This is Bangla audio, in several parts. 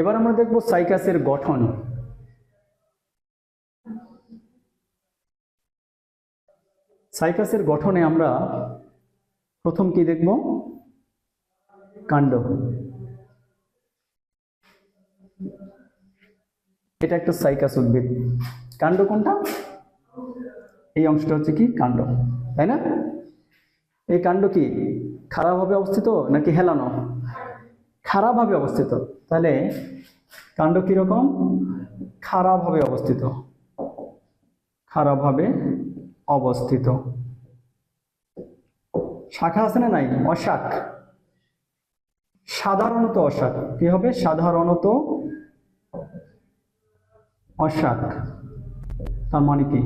এবার আমরা দেখব সাইকাসের গঠন। সাইকাসের গঠনে আমরা প্রথম কি দেখব? কাণ্ড। এটা একটা সাইকাস উদ্ভিদ। কাণ্ড কোনটা? এই অংশটা হচ্ছে কি? কাণ্ড। তাই না? এই কাণ্ড কি? খারাপভাবে অবস্থিত নাকি হেলানো? খারাপভাবে অবস্থিত। তাহলে কাণ্ড কীরকম? খারাপভাবে অবস্থিত। খারাপভাবে অবস্থিত। শাখা আছে না নাই? অশাক সাধারণত অশাক কি হবে? সাধারণত অশাক তার মানে কি?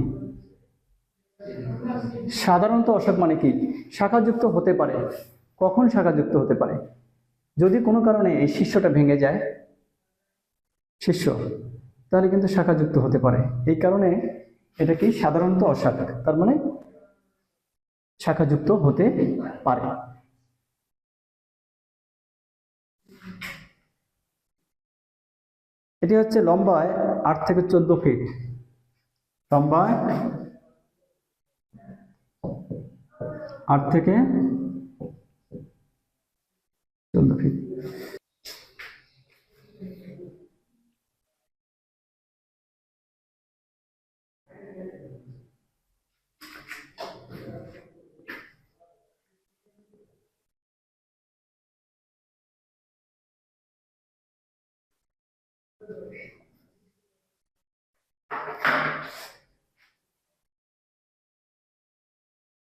সাধারণত অশাক মানে কি? শাখাযুক্ত হতে পারে। কখন শাখাযুক্ত হতে পারে? যদি কোনো কারণে এই শিষ্যটা ভেঙে যায়, শিষ্য, তাহলে কিন্তু শাখাযুক্ত হতে পারে। এই কারণে এটা কি সাধারণত অশাখা তার মানে শাখাযুক্ত হতে পারে। এটি হচ্ছে লম্বায় আট থেকে চোদ্দ ফিট। লম্বায় আট থেকে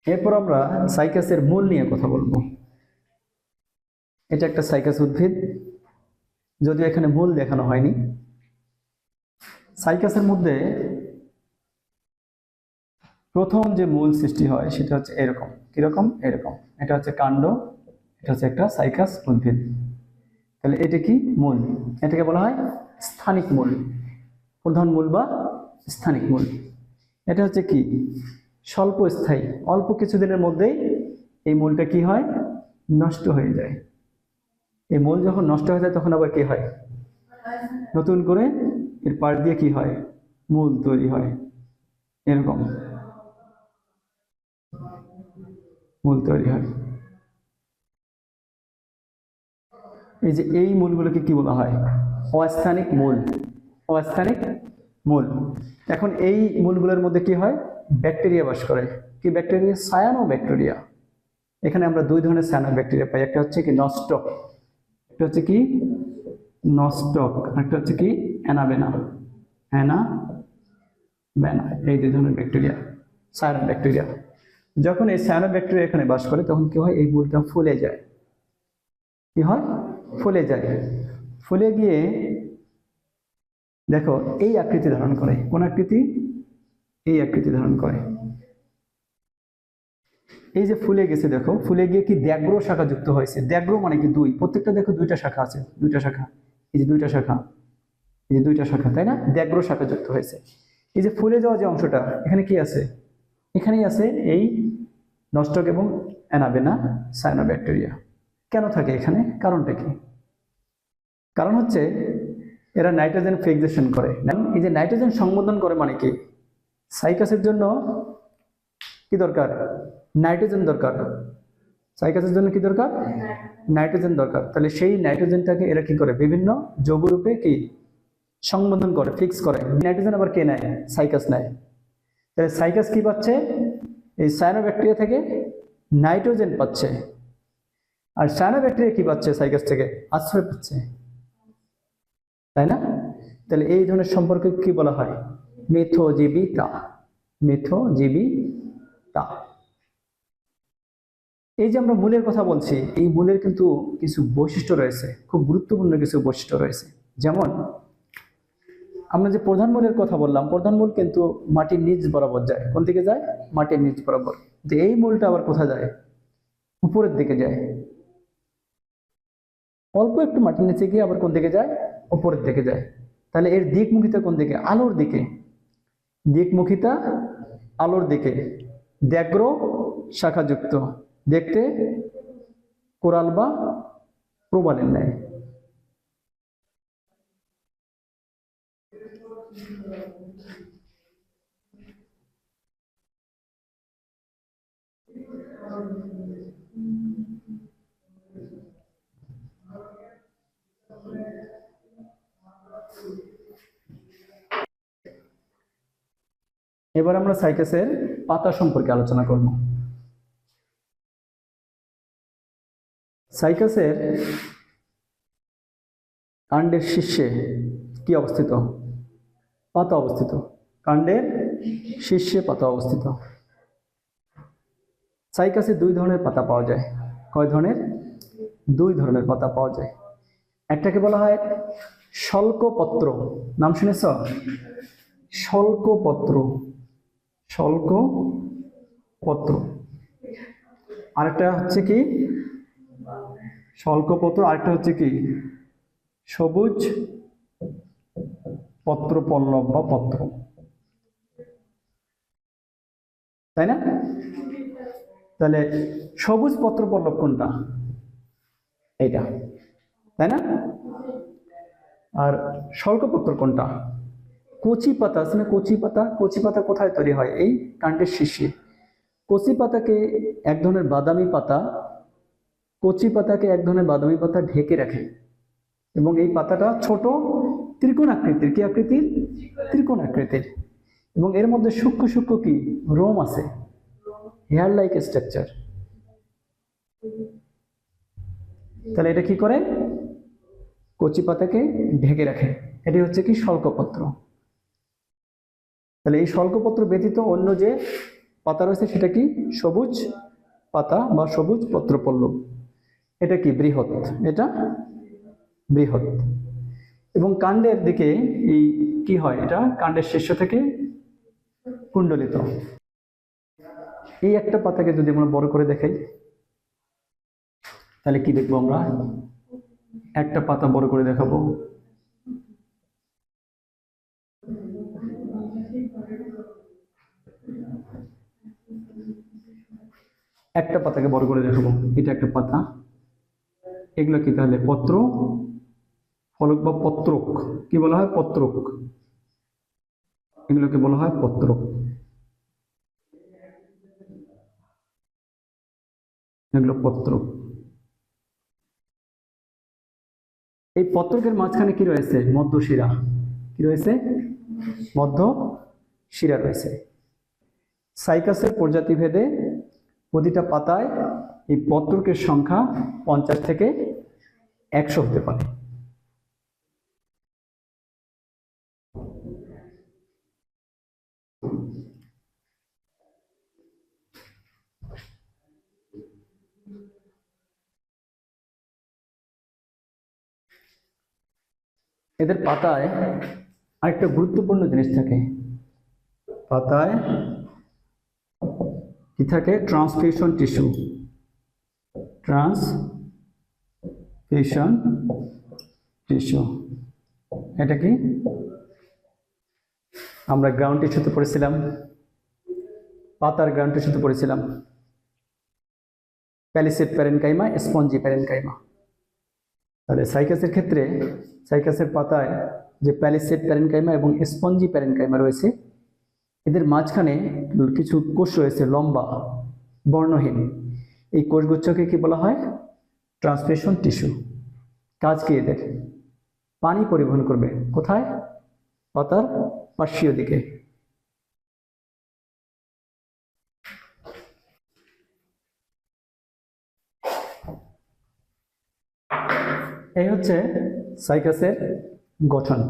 এরপর আমরা সাইকাসের মূল নিয়ে কথা বলব। এটা একটা সাইকাস উদ্ভিদ, যদিও এখানে মূল দেখানো হয়নি। সাইকাসের মধ্যে প্রথম যে মূল সৃষ্টি হয় সেটা হচ্ছে এরকম। কীরকম? এরকম। এটা হচ্ছে কাণ্ড, এটা হচ্ছে একটা সাইকাস উদ্ভিদ। তাহলে এটা কি? মূল। এটাকে বলা হয় স্থানিক মূল। প্রধান মূল বা স্থানিক মূল। এটা হচ্ছে কি? স্বল্প স্থায়ী অল্প কিছুদিনের মধ্যেই এই মূলটা কি হয়? নষ্ট হয়ে যায়। এই মূল যখন নষ্ট হয়ে যায়, তখন আবার কি হয়? নতুন করে এর পাড় দিয়ে কি হয়? মূল তৈরি হয়। এরকম। মূল তৈরি হয়। এই যে এই মূলগুলোকে কি বলা হয়? অস্থানিক মূল। অস্থানিক মূল। এখন এই মূলগুলোর মধ্যে কি হয়? ব্যাকটেরিয়া বাস করে। কি ব্যাকটেরিয়া? সায়ানো ব্যাকটেরিয়া এখানে আমরা দুই ধরনের সায়ানো ব্যাকটেরিয়া পাই। একটা হচ্ছে কি নস্টক একটা হচ্ছে কি নস্টক একটা হচ্ছে কি অ্যানাবেনা। অ্যানা ব্যানা এই দুই ধরনের ব্যাকটেরিয়া সায়ানো ব্যাকটেরিয়া যখন এই সায়ানো ব্যাকটেরিয়া এখানে বাস করে, তখন কি হয়? এই মূলটা ফুলে যায়। কি হয়? ফুলে যায়। ফুলে গিয়ে দেখো, এই আকৃতি ধারণ করে। কোন আকৃতি? এই আকৃতি ধারণ করে। এই যে ফুলে গেছে দেখো, ফুলে গিয়ে কি দ্যাগ্র শাখা যুক্ত হয়েছে? দ্যাগ্র মানে কি দুই? প্রত্যেকটা দেখো দুইটা শাখা আছে, দুইটা শাখা। এই যে দুইটা শাখা, এই যে দুইটা শাখা, তাই না? দ্যাগ্র শাখা যুক্ত হয়েছে। এই যে ফুলে যাওয়া যে অংশটা, এখানে কি আছে? এখানেই আছে এই নষ্টক এবং অ্যানাবেনা সায়ানোব্যাকটেরিয়া কেন থাকে এখানে? কারণটা কি? কারণ হচ্ছে এরা নাইট্রোজেন ফিক্সেশন করে। এই যে নাইট্রোজেন সংবোধন করে মানে কি? সাইকাসের জন্য কি দরকার? নাইট্রোজেন দরকার। সাইকাসের জন্য কি দরকার? নাইট্রোজেন দরকার। তাহলে সেই নাইট্রোজেনটাকে এরা কি করে? বিভিন্ন যৌগরূপে কি? সংবোধন করে, ফিক্স করে। নাইট্রোজেন আবার কে নেয়? সাইকাস নেয়। তাহলে সাইকাস কি পাচ্ছে? এই সায়ানোব্যাকটেরিয়া থেকে নাইট্রোজেন পাচ্ছে। আর সায়ানোব্যাকটেরিয়া কি পাচ্ছে? সাইকাস থেকে আশ্রয় পাচ্ছে। তাই না? তাহলে এই ধরনের সম্পর্কে কি বলা হয়? মিথোজীবিতা। মিথোজীবিতা। এই যে আমরা মূলের কথা বলছি, এই মূলের কিন্তু কিছু বৈশিষ্ট্য রয়েছে, খুব গুরুত্বপূর্ণ কিছু বৈশিষ্ট্য রয়েছে। যেমন, আমরা যে প্রধান মূলের কথা বললাম, প্রধান মূল কিন্তু মাটির নিচ বরাবর যায়। কোন দিকে যায়? মাটির নিচ বরাবর। তো এই মূলটা আবার কোথায় যায়? উপরের দিকে যায়। অল্প একটু মাটির নিচে গিয়ে আবার কোন দিকে যায়? উপরের দিকে যায়। তাহলে এর দিকমুখিতা কোন দিকে? আলোর দিকে। দিকমুখিতা আলোর দিকে। দ্যাগ্র শাখাযুক্ত। দেখতে কোরাল বা প্রবালের ন্যায়। এবার আমরা সাইকাসের পাতা সম্পর্কে আলোচনা করব। সাইকাসের কাণ্ডের শীর্ষে কি অবস্থিত? পাতা অবস্থিত। কাণ্ডের শীর্ষে পাতা অবস্থিত। সাইকাসে দুই ধরনের পাতা পাওয়া যায়। কয় ধরনের? দুই ধরনের পাতা পাওয়া যায়। একটাকে বলা হয় শল্কপত্র নাম শুনেছ? শল্কপত্র শল্ক পত্র। আরেকটা হচ্ছে কি? শল্কপত্র আরেকটা হচ্ছে কি? সবুজ পত্র পল্লব বা পত্র। তাই না? তাহলে সবুজ পত্র পল্লব কোনটা? এইটা। তাই না? আর শল্কপত্র কোনটা? কচি পাতা না কচি পাতা কচি পাতা কোথায় তৈরি হয়? এই কাণ্ডের শীর্ষে। কচি পাতাকে এক ধরনের বাদামি পাতা কচি পাতাকে এক ধরনের বাদামি পাতা ঢেকে রাখে। এবং এই পাতাটা ছোট ত্রিকোণ আকৃতির কি আকৃতির? ত্রিকোণ আকৃতির এবং এর মধ্যে সূক্ষ্ম সূক্ষ্ম কি? রোম আছে। হেয়ার লাইক স্ট্রাকচার তাহলে এটা কি করে? কচি পাতাকে ঢেকে রাখে। এটি হচ্ছে কি শল্কপত্র তাহলে এই শল্কপত্র ব্যতীত অন্য যে পাতা রয়েছে সেটা কি? সবুজ পাতা বা সবুজ পত্রপল্লব এটা কি? বৃহৎ। এটা বৃহৎ। এবং কাণ্ডের দিকে এই কি হয়? এটা কাণ্ডের শীর্ষ থেকে কুণ্ডলিত। এই একটা পাতাকে যদি আমরা বড় করে দেখাই, তাহলে কি দেখব আমরা? একটা পাতা বড় করে দেখাবো। একটা পাতাকে বড় করে দেখাবো এটা একটা পাতা। এগুলো কি তাহলে? পত্র? ফলক বা পত্রক। কি বলা হয়? পত্রক। এগুলোকে বলা হয় পত্রক। এগুলো পত্রক। এই পত্রকের মাঝখানে কি রয়েছে? মধ্য শিরা কি রয়েছে? মধ্য শিরা রয়েছে। সাইকাসের প্রজাতি ভেদে প্রতিটা পাতায় এই পত্রকের সংখ্যা পঞ্চাশ থেকে একশো হতে পারে। এদের পাতায় আরেকটা গুরুত্বপূর্ণ জিনিস থাকে। পাতায় কি থাকে? ট্রান্সফিউশন টিস্যু ট্রান্সফিউশন টিস্যু এটা কি? আমরা গ্রাউন্ড টিস্যুতে পড়েছিলাম। পাতার গ্রাউন্ড টিস্যুতে পড়েছিলাম। প্যালিসেট প্যারেনকাইমা স্পঞ্জি প্যারেনকাইমা তাহলে সাইকাসের ক্ষেত্রে, সাইকাসের পাতায় যে প্যালিসেট প্যারেনকাইমা এবং স্পঞ্জি প্যারেনকাইমা রয়েছে এদের মাঝখানে কিছু কোষ রয়েছে, লম্বা, বর্ণহীন। এই কোষগুচ্ছকে কি বলা হয়? ট্রান্সমিশন টিস্যু কাজ কি এদের? পানি পরিবহন করবে। কোথায়? পাতার পার্শ্বীয় দিকে। এই হচ্ছে সাইকাসের গঠন।